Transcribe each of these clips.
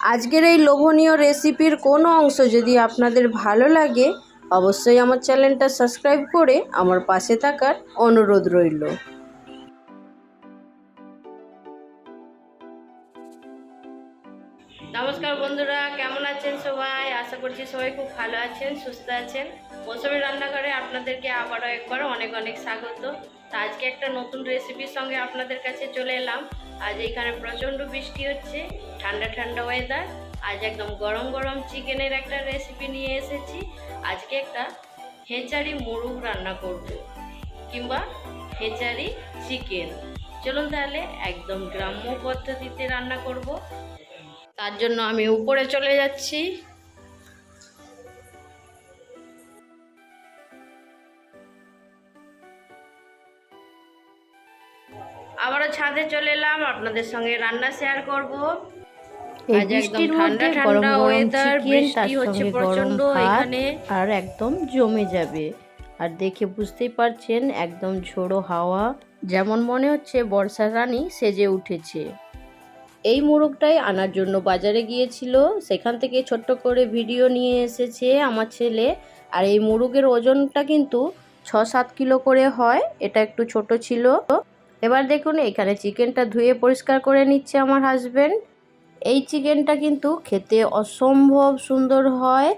আজকের এই লোভনীয় রেসিপির কোনো অংশ যদি আপনাদের ভালো লাগে, অবশ্যই আমার চ্যানেলটা সাবস্ক্রাইব করে আমার পাশে থাকার অনুরোধ রইল। সবাই খুব ভালো আছেন, সুস্থ আছেন। মৌসুমি রান্নাঘরে আপনাদেরকে আবারও একবার অনেক অনেক স্বাগত। তা আজকে একটা নতুন রেসিপির সঙ্গে আপনাদের কাছে চলে এলাম। আজ এখানে প্রচণ্ড বৃষ্টি হচ্ছে, ঠান্ডা ঠান্ডা ওয়েদার আজ একদম গরম গরম চিকেনের একটা রেসিপি নিয়ে এসেছি। আজকে একটা হেঁচারি মুরগ রান্না করব, কিংবা হেঁচারি চিকেন। চলুন তাহলে একদম গ্রাম্য পদ্ধতিতে রান্না করব। তার জন্য আমি উপরে চলে যাচ্ছি। আবারও ছাদে চলে এলাম আপনাদের সঙ্গে রান্না শেয়ার করব। আজ একদম ঠান্ডা ঠান্ডা ওয়েদার বৃষ্টি হচ্ছে প্রচণ্ড এখানে। আর একদম জমে যাবে। আর দেখে বুঝতেই পারছেন একদম ঝোড়ো হাওয়া। যেমন মনে হচ্ছে বর্ষা রানী সেজে উঠেছে। এই মোরগটাই আনার জন্য বাজারে গিয়েছিল। সেখান থেকে ছোট্ট করে ভিডিও নিয়ে এসেছে আমার ছেলে। আর এই মোরগের ওজনটা কিন্তু ছ সাত কিলো করে হয়। এটা একটু ছোট ছিল। এবার দেখুন এখানে চিকেনটা ধুয়ে পরিষ্কার করে নিচ্ছে আমার হাজব্যান্ড এই চিকেনটা কিন্তু খেতে অসম্ভব সুন্দর হয়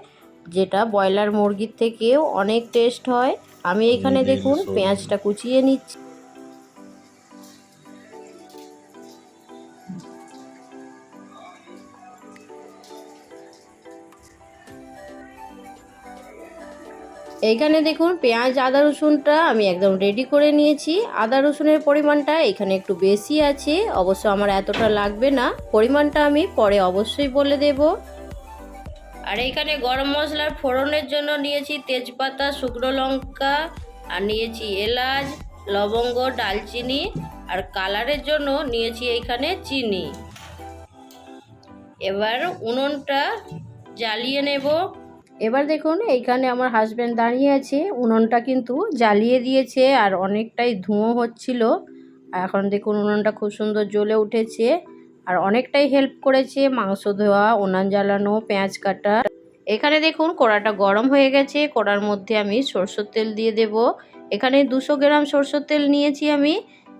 যেটা ব্রয়লার মুরগির থেকেও অনেক টেস্ট হয়। আমি এখানে দেখুন পেঁয়াজটা কুচিয়ে নিচ্ছি। এইখানে দেখুন পেঁয়াজ, আদা, রসুনটা আমি একদম রেডি করে নিয়েছি। আদা, রসুনের পরিমাণটা এখানে একটু বেশি আছে, অবশ্য আমার এতটা লাগবে না। পরিমাণটা আমি পরে অবশ্যই বলে দেব। আর এইখানে গরম মশলার ফোড়নের জন্য নিয়েছি তেজপাতা, শুকনো লঙ্কা, আর নিয়েছি এলাচ, লবঙ্গ, ডালচিনি, আর কালারের জন্য নিয়েছি এইখানে চিনি। এবার উনুনটা জ্বালিয়ে নেব। এবার দেখুন, এইখানে আমার হাজব্যান্ড দাঁড়িয়ে আছে। উনুনটা কিন্তু জ্বালিয়ে দিয়েছে আর অনেকটাই ধুঁয়ো হচ্ছিল। এখন দেখুন, উনুনটা খুব সুন্দর জ্বলে উঠেছে আর অনেকটাই হেল্প করেছে। মাংস ধোয়া, উনান জ্বালানো, পেঁয়াজ কাটা। এখানে দেখুন, কড়াটা গরম হয়ে গেছে। কড়ার মধ্যে আমি সরষের তেল দিয়ে দেব। এখানে দুশো গ্রাম সরষের তেল নিয়েছি আমি।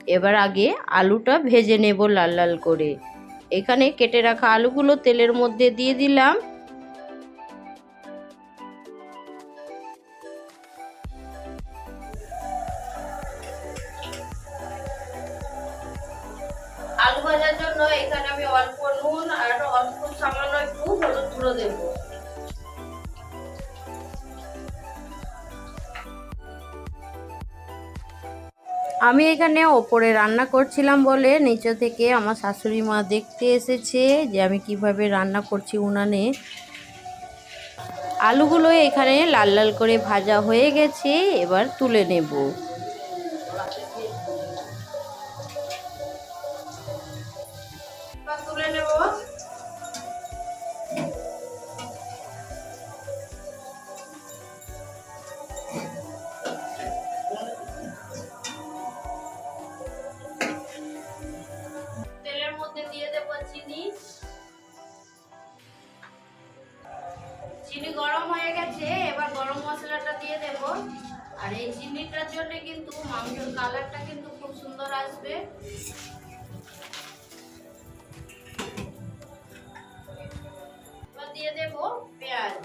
এবার আগে আলুটা ভেজে নেব লাল লাল করে। এখানে কেটে রাখা আলুগুলো তেলের মধ্যে দিয়ে দিলাম। ভাজার জন্য এখানে আমি অল্প নুন আর অল্প সামান্য একটু হলুদ গুঁড়ো দেব। আমি এখানে ওপরে রান্না করছিলাম বলে নিচে থেকে আমার শাশুড়ি মা দেখতে এসেছে যে আমি কীভাবে রান্না করছি উনানে। আলুগুলো এখানে লাল লাল করে ভাজা হয়ে গেছে, এবার তুলে নেব। কালারটা কিন্তু খুব সুন্দর আসবে। দিয়ে দেব পেঁয়াজ।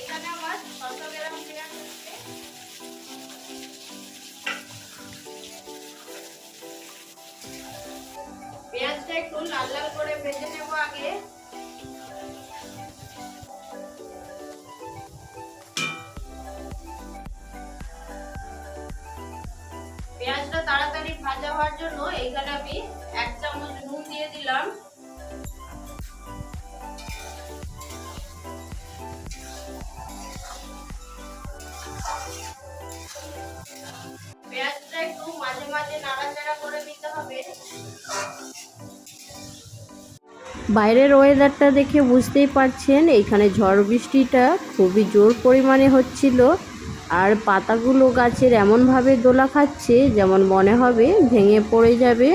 এখানে আমার ছশো গ্রাম পেঁয়াজ পেঁয়াজটা একটু লাল লাল করে ভেজে নেব আগে। পেঁয়াজটা তাড়াতাড়ি ভাজা হওয়ার জন্য এইখানে আমি এক চামচ নুন দিয়ে দিলাম। পেঁয়াজটা একটু মাঝে মাঝে নাড়াচাড়া করে নিতে হবে। বাইরের ওয়েদারটা দেখে বুঝতেই পারছেন, এইখানে ঝড় বৃষ্টিটা খুবই জোর পরিমাণে হচ্ছিল। আর পাতাগুলো গাছের এমনভাবে দোলা খাচ্ছে যেমন মনে হবে ভেঙে পড়ে যাবে।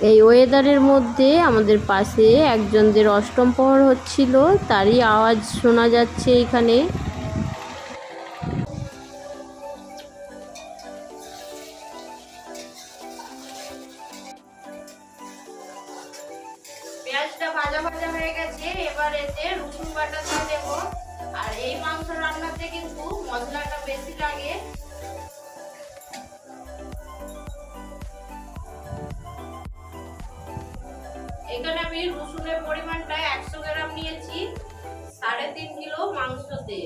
এই ওয়েদারের মধ্যে আমাদের পাশে একজনদের অষ্টম প্রহর হচ্ছিল, তারই আওয়াজ শোনা যাচ্ছে এখানে। এখানে আমি রসুনের পরিমাণটা একশো গ্রাম নিয়েছি সাড়ে তিন কিলো মাংসতে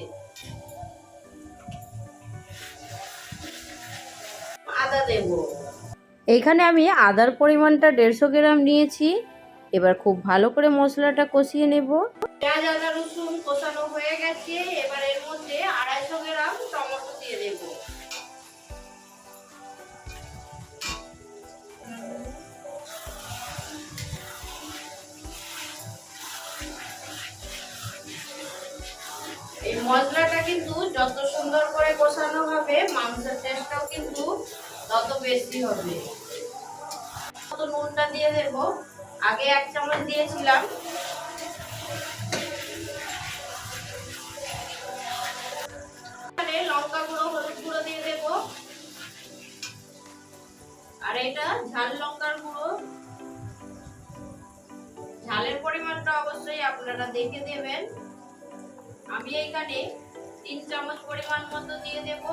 আদা দেবো। এইখানে আমি আদার পরিমাণটা দেড়শো গ্রাম নিয়েছি এবার খুব ভালো করে মশলাটা কষিয়ে নেব। পেঁয়াজ আদা রসুন কষানো হয়ে গেছে এবার এর মধ্যে আড়াইশো গ্রাম টমেটো দিয়ে দেব। করে কষানো হবে মাংসের টেস্টটাও কিন্তু তত বেশি হবে। তো নুনটা দিয়ে দেব। আগে এক চামচ দিয়েছিলাম। লঙ্কা গুঁড়ো, হলুদ গুঁড়ো দিয়ে দেব। আর এটা ঝাল লঙ্কার গুঁড়ো। ঝালের পরিমাণটা অবশ্যই আপনারা দেখে দেবেন। আমি এখানে তিন চামচ পরিমাণ মতো দিয়ে দেব।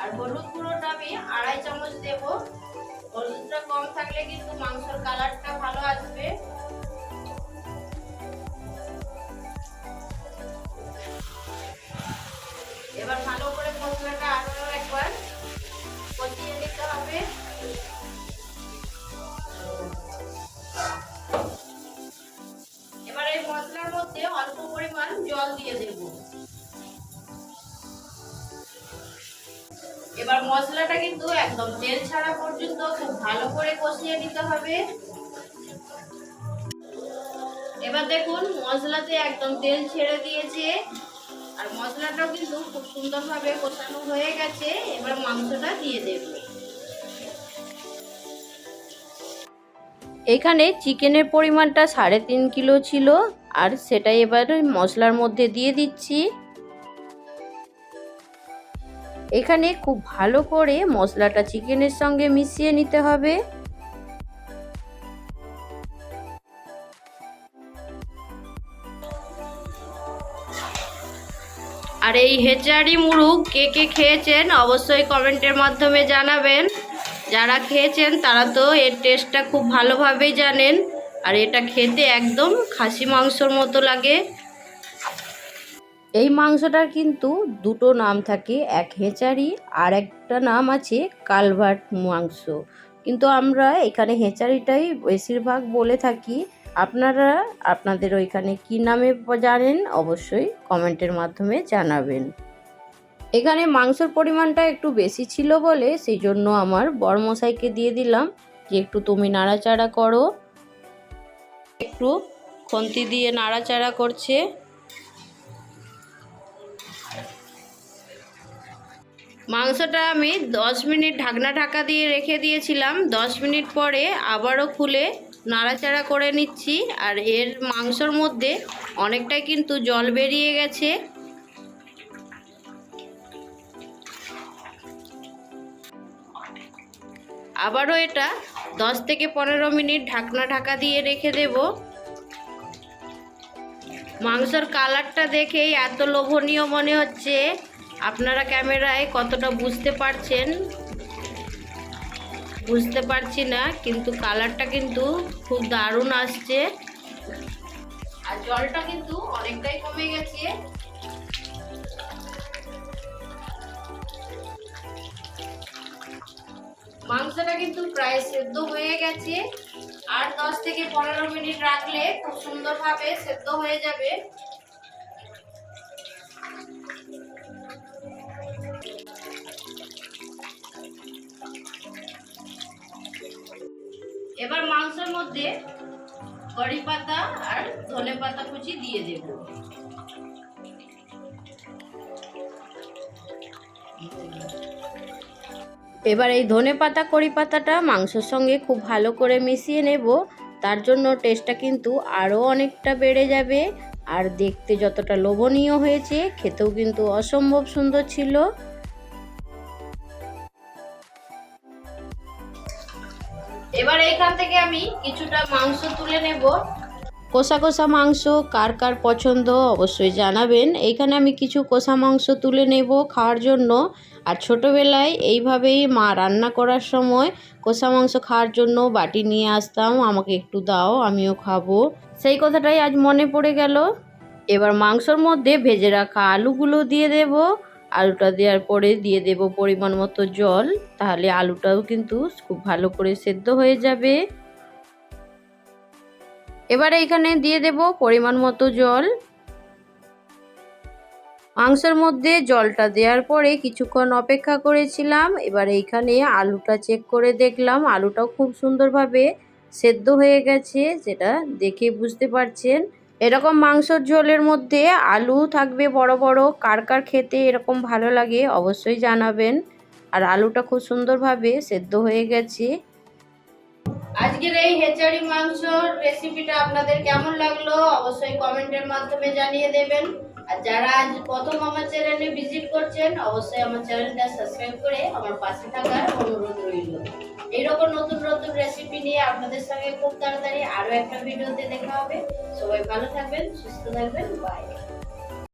আর হলুদ গুঁড়োটা আমি আড়াই চামচ দেব। হলুদটা কম থাকলে কিন্তু মাংসের কালারটা ভালো আসবে। এবার ভালো করে মশলাটা আরও একবার কষিয়ে নিতে হবে। পরিমাণ জল দিয়ে দেব। এবার মশলাটা কিন্তু একদম তেল ছাড়া পর্যন্ত খুব ভালো করে কষিয়ে নিতে হবে। এবার দেখুন, মশলাতে একদম তেল ছেড়ে দিয়েছে। আর মশলাটাও কিন্তু খুব সুন্দরভাবে কষানো হয়ে গেছে। এবার মাংসটা দিয়ে দেব। এখানে চিকেনের পরিমাণটা সাড়ে তিন কিলো ছিল। আর সেটা এবার মশলার মধ্যে দিয়ে দিচ্ছি। এখানে খুব ভালো করে মশলাটা চিকেনের সঙ্গে মিশিয়ে নিতে হবে। আর এই হেচারি মুরগ কে কে খেয়েছেন অবশ্যই কমেন্টের মাধ্যমে জানাবেন। যারা খেয়েছেন তারা তো এর টেস্টটা খুব ভালোভাবেই জানেন। আর এটা খেতে একদম খাসি মাংসর মতো লাগে। এই মাংসটার কিন্তু দুটো নাম থাকে, এক হেঁচারি আর একটা নাম আছে কালভার্ট মাংস। কিন্তু আমরা এখানে হেঁচারিটাই বেশিরভাগ বলে থাকি। আপনারা আপনাদের ওইখানে কি নামে জানেন অবশ্যই কমেন্টের মাধ্যমে জানাবেন। এখানে মাংসর পরিমাণটা একটু বেশি ছিল বলে সেই জন্য আমার বড়মশাইকে দিয়ে দিলাম যে একটু তুমি নাড়াচাড়া করো। একটু খন্তি দিয়ে নাড়াচাড়া করছে। মাংসটা আমি দশ মিনিট ঢাকনা ঢাকা দিয়ে রেখে দিয়েছিলাম। দশ মিনিট পরে আবারও খুলে নাড়াচাড়া করে নিচ্ছি। আর এর মাংসর মধ্যে অনেকটাই কিন্তু জল বেরিয়ে গেছে। আবারও এটা দশ থেকে পনেরো মিনিট ঢাকনা ঢাকা দিয়ে রেখে দেব। মাংসর কালারটা দেখেই এত লোভনীয় মনে হচ্ছে। আপনারা ক্যামেরায় কতটা বুঝতে পারছেন? বুঝতে পারছি না, কিন্তু কালারটা কিন্তু খুব দারুণ আসছে। আর জলটা কিন্তু অনেকটাই কমে গেছে। মাংসটা কিন্তু প্রায় সেদ্ধ হয়ে গেছে। আর দশ থেকে পনেরো মিনিট রাখলে খুব সুন্দরভাবে সেদ্ধ হয়ে যাবে। এবার মাংসের মধ্যে কড়ি পাতা আর ধনে পাতা কুচি দিয়ে দেব। এবার এই ধনে পাতা কড়ি পাতাটা মাংসর সঙ্গে খুব ভালো করে মিশিয়ে নেব। তার জন্য টেস্টটা কিন্তু আরও অনেকটা বেড়ে যাবে। আর দেখতে যতটা লোভনীয় হয়েছে, খেতেও কিন্তু অসম্ভব সুন্দর ছিল। এবার এইখান থেকে আমি কিছুটা মাংস তুলে নেব। কষা কষা মাংস, কার কার পছন্দ অবশ্যই জানাবেন। এইখানে আমি কিছু কষা মাংস তুলে নেব খাওয়ার জন্য। আর ছোটোবেলায় এইভাবেই মা রান্না করার সময় কষা মাংস খাওয়ার জন্য বাটি নিয়ে আসতাম। আমাকে একটু দাও, আমিও খাব। সেই কথাটাই আজ মনে পড়ে গেল। এবার মাংসর মধ্যে ভেজে রাখা আলুগুলো দিয়ে দেব। আলুটা দেওয়ার পরে দিয়ে দেব পরিমাণ মতো জল। তাহলে আলুটাও কিন্তু খুব ভালো করে সেদ্ধ হয়ে যাবে। এবারে এখানে দিয়ে দেব পরিমাণ মতো জল। মাংসের মধ্যে জলটা দেওয়ার পরে কিছুক্ষণ অপেক্ষা করেছিলাম। এবার এইখানে আলুটা চেক করে দেখলাম। আলুটাও খুব সুন্দরভাবে সেদ্ধ হয়ে গেছে, যেটা দেখে বুঝতে পারছেন। এরকম মাংসর ঝোলের মধ্যে আলু থাকবে বড় বড়। কার কার খেতে এরকম ভালো লাগে অবশ্যই জানাবেন। আর আলুটা খুব সুন্দরভাবে সেদ্ধ হয়ে গেছে। আজকের এই হেচারি মাংসর রেসিপিটা আপনাদের কেমন লাগল অবশ্যই কমেন্টের মাধ্যমে জানিয়ে দেবেন। আর যারা আজ প্রথম আমার চ্যানেলে ভিজিট করছেন, অবশ্যই আমার চ্যানেলটা সাবস্ক্রাইব করে আমার পাশে থাকার অনুরোধ রইল। এইরকম নতুন নতুন রেসিপি নিয়ে আপনাদের সঙ্গে খুব তাড়াতাড়ি আরও একটা ভিডিওতে দেখা হবে। সবাই ভালো থাকবেন, সুস্থ থাকবেন বাই